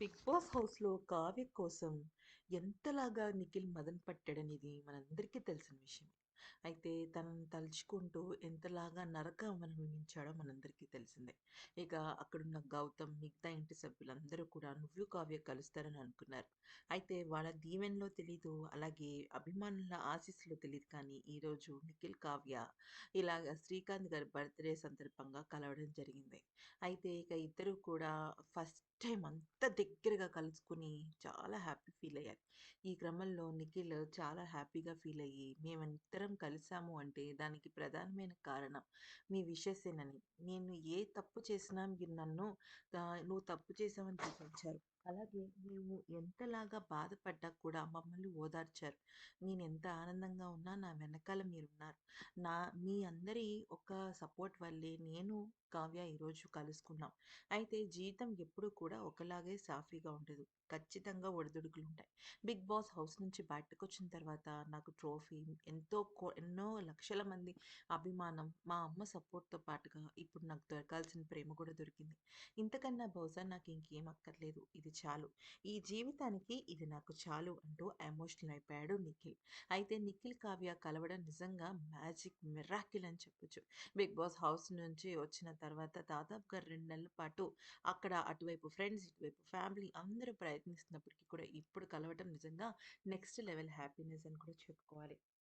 Big boss హౌస్‌లో కావ్య కోసం ఎంతలాగా నిఖిల్ మదన్ పట్టాడనేది మనందరికీ తెలిసిన విషయమే. అయితే తనను తలుచుకుంటూ ఎంతలాగా నరకం అనుభవించాడో మనందరికీ తెలిసిందే. ఇక అక్కడున్న గౌతమ్, మిగతా ఇంటి సభ్యులందరూ కూడా నువ్వు కావ్య కలుస్తారని అనుకున్నారు. అయితే వాళ్ళ దీవెనలో తెలీదు, అలాగే అభిమానుల ఆశీస్సులో తెలియదు కానీ ఈరోజు నిఖిల్, కావ్య ఇలాగ శ్రీకాంత్ గారి బర్త్‌డే సందర్భంగా కలవడం జరిగింది. అయితే ఇక ఇద్దరు కూడా ఫస్ట్ టైం అంత దగ్గరగా కలుసుకొని చాలా హ్యాపీ ఫీల్ అయ్యారు. ఈ క్రమంలో నిఖిల్ చాలా హ్యాపీగా ఫీల్ అయ్యి, మేమిద్దరం కలిశాము అంటే దానికి ప్రధానమైన కారణం మీ విషసేనని నేను ఏ తప్పు చేసినా మీరు నన్ను నువ్వు తప్పు చేసావని చూపించారు. అలాగే మేము ఎంతలాగా బాధపడ్డా కూడా మమ్మల్ని ఓదార్చారు. నేను ఎంత ఆనందంగా ఉన్నా నా వెనకాల మీరున్నారు. నా మీ అందరి ఒక సపోర్ట్ వల్లే నేను, కావ్య ఈరోజు కలుసుకున్నాం. అయితే జీవితం ఎప్పుడూ కూడా ఒకలాగే సాఫీగా ఉండదు. ఖచ్చితంగా ఒడిదుడుకులు ఉంటాయి బిగ్ బాస్ హౌస్ నుంచి బయటకొచ్చిన తర్వాత నాకు ట్రోఫీ, ఎంతో ఎన్నో లక్షల మంది అభిమానం, మా అమ్మ సపోర్ట్‌తో పాటుగా ఇప్పుడు నాకు దొరకాల్సిన ప్రేమ కూడా దొరికింది. ఇంతకన్నా బహుశా నాకు ఇంకేం అక్కర్లేదు. ఇది చాలు. ఈ జీవితానికి ఇది నాకు చాలు అంటూ ఎమోషనల్ అయిపోయాడు నిఖిల్. అయితే నిఖిల్, కావ్య కలవడం నిజంగా మ్యాజిక్, మిరాకిల్ అని చెప్పొచ్చు. బిగ్ బాస్ హౌస్ నుంచి వచ్చిన తర్వాత దాదాపుగా రెండు నెలల పాటు అక్కడ అటువైపు ఫ్రెండ్స్, ఇటువైపు ఫ్యామిలీ అందరూ ప్రయత్నిస్తున్నప్పటికీ కూడా ఇప్పుడు కలవటం నిజంగా నెక్స్ట్ లెవెల్ హ్యాపీనెస్ అని కూడా చెప్పుకోవాలి.